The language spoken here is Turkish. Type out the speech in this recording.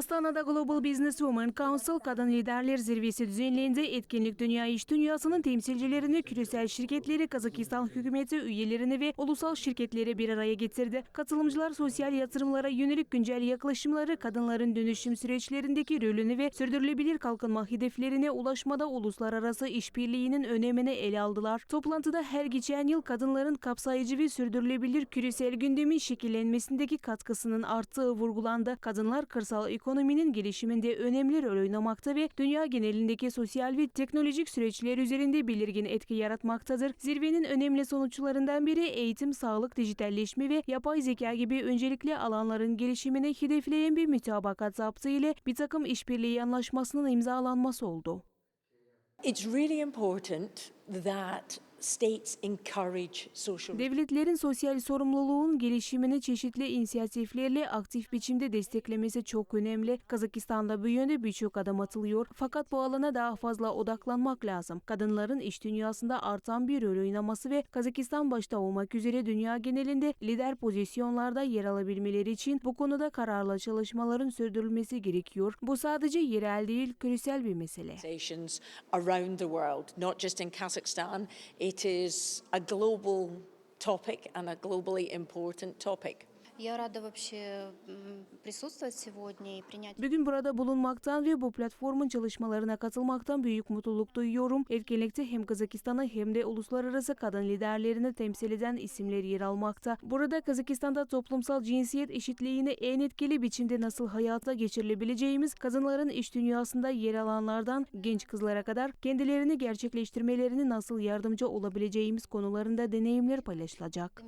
Astana'da Global Business Women Council Kadın Liderler Zirvesi düzenlendi. Etkinlik dünya iş dünyasının temsilcilerini, küresel şirketleri, Kazakistan hükümeti üyelerini ve ulusal şirketleri bir araya getirdi. Katılımcılar sosyal yatırımlara yönelik güncel yaklaşımları, kadınların dönüşüm süreçlerindeki rolünü ve sürdürülebilir kalkınma hedeflerine ulaşmada uluslararası işbirliğinin önemini ele aldılar. Toplantıda her geçen yıl kadınların kapsayıcı ve sürdürülebilir küresel gündemin şekillenmesindeki katkısının arttığı vurgulandı. Kadınlar kırsal ekonominin gelişiminde önemli rol oynamakta ve dünya genelindeki sosyal ve teknolojik süreçler üzerinde belirgin etki yaratmaktadır. Zirvenin önemli sonuçlarından biri eğitim, sağlık, dijitalleşme ve yapay zeka gibi öncelikli alanların gelişimini hedefleyen bir mütabakat zaptı ile bir takım işbirliği anlaşmasının imzalanması oldu. It's really important that Devletlerin sosyal sorumluluğun gelişimini çeşitli inisiyatiflerle aktif biçimde desteklemesi çok önemli. Kazakistan'da bu yönde birçok adım atılıyor. Fakat bu alana daha fazla odaklanmak lazım. Kadınların iş dünyasında artan bir rol oynaması ve Kazakistan başta olmak üzere dünya genelinde lider pozisyonlarda yer alabilmeleri için bu konuda kararlı çalışmaların sürdürülmesi gerekiyor. Bu sadece yerel değil, küresel bir mesele. organizations around the world, not just in Kazakhstan. It is a global topic and a globally important topic. Я рада вообще Bugün burada bulunmaktan ve bu platformun çalışmalarına katılmaktan büyük mutluluk duyuyorum. Etkinlikte hem Kazakistan'ı hem de uluslararası kadın liderlerini temsil eden isimler yer almakta. Burada Kazakistan'da toplumsal cinsiyet eşitliğini en etkili biçimde nasıl hayata geçirilebileceğimiz kadınların iş dünyasında yer alanlardan genç kızlara kadar kendilerini gerçekleştirmelerine nasıl yardımcı olabileceğimiz konularında deneyimler paylaşılacak.